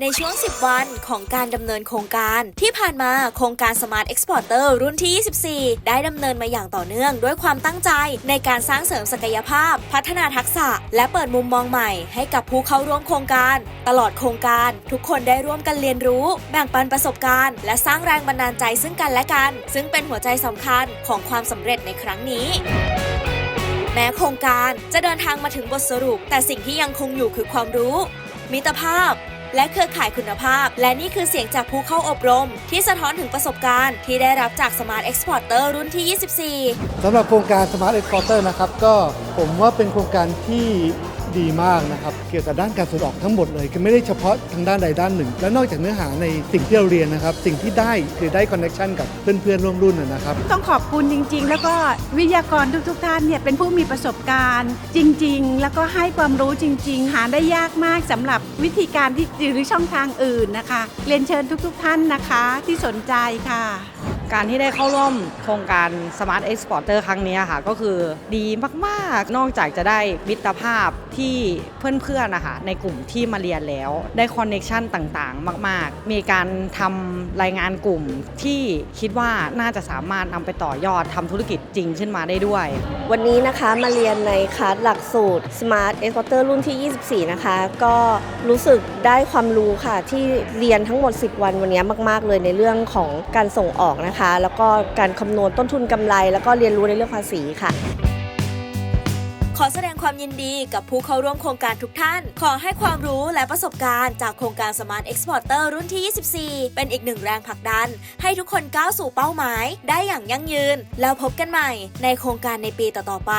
ในช่วง 10 วันของการดำเนินโครงการ ที่ผ่านมาโครงการ Smart Exporter รุ่นที่ 24 ได้ดำเนินมาอย่างต่อเนื่อง ด้วยความตั้งใจในการสร้างเสริมศักยภาพ พัฒนาทักษะ และเปิดมุมมองใหม่ ให้กับผู้เข้าร่วมโครงการ ตลอดโครงการ ทุกคนได้ร่วมกันเรียนรู้ แบ่งปันประสบการณ์ และสร้างแรงบันดาลใจซึ่งกันและกัน ซึ่งเป็นหัวใจสำคัญของความสำเร็จในครั้งนี้แม้โครงการจะเดินทางมาถึงบทสรุป แต่สิ่งที่ยังคงอยู่คือความรู้ มิตรภาพ และเครือข่ายคุณภาพ และนี่คือเสียงจากผู้เข้าอบรม ที่สะท้อนถึงประสบการณ์ที่ได้รับจาก Smart Exporter รุ่นที่ 24 สำหรับโครงการ Smart Exporter นะครับก็ ผมว่าเป็นโครงการที่ดีมากนะครับ เกี่ยวกับด้านการส่งออกทั้งหมดเลย คือไม่ได้เฉพาะทางด้านใดด้านหนึ่ง และนอกจากเนื้อหาในสิ่งที่เราเรียนนะครับ สิ่งที่ได้คือได้คอนเน t ชันกับเพื่อนๆร่วมรุ่นนะครับ ต้องขอบคุณจริง ๆ แล้วก็วิทยากรทุกๆท่านเนี่ยเป็นผู้มีประสบการณ์ จริง ๆ แล้วก็ให้ความรู้จริง ๆ หาได้ยากมากสำหรับวิธีการที่หรือช่องทางอื่นนะคะเรียนเชิญทุก ๆ ท่านนะคะที่สนใจค่ะ การที่ได้เข้าร่วมโครงการ Smart Exporter ครั้งนี้ค่ะ ก็คือดีมากๆ นอกจากจะได้มิตรภาพที่เพื่อนๆนะคะในกลุ่มที่มาเรียนแล้ว ได้คอนเน็ชันต่างๆ มาก ๆ มีการทำรายงานกลุ่มที่คิดว่าน่าจะสามารถนำไปต่อยอดทำธุรกิจจริงขึ้นมาได้ด้วย วันนี้นะคะมาเรียนในคลาสหลักสูตร Smart Exporter รุ่นที่ 24 นะคะ ก็รู้สึกได้ความรู้ค่ะที่เรียนทั้งหมด 10 วันวันนี้มาก ๆ เลยในเรื่องของการส่งออกนะคะแล้วก็การคำนวณต้นทุนกำไร แล้วก็เรียนรู้ในเรื่องภาษีค่ะขอแสดงความยินดีกับผู้เข้าร่วมโครงการทุกท่าน ขอให้ความรู้และประสบการณ์จากโครงการ Smart Exporter รุ่นที่ 24 เป็นอีกหนึ่งแรงผลักดัน ให้ทุกคนก้าวสู่เป้าหมาย ได้อย่างยั่งยืน แล้วพบกันใหม่ในโครงการในปีต่อๆไป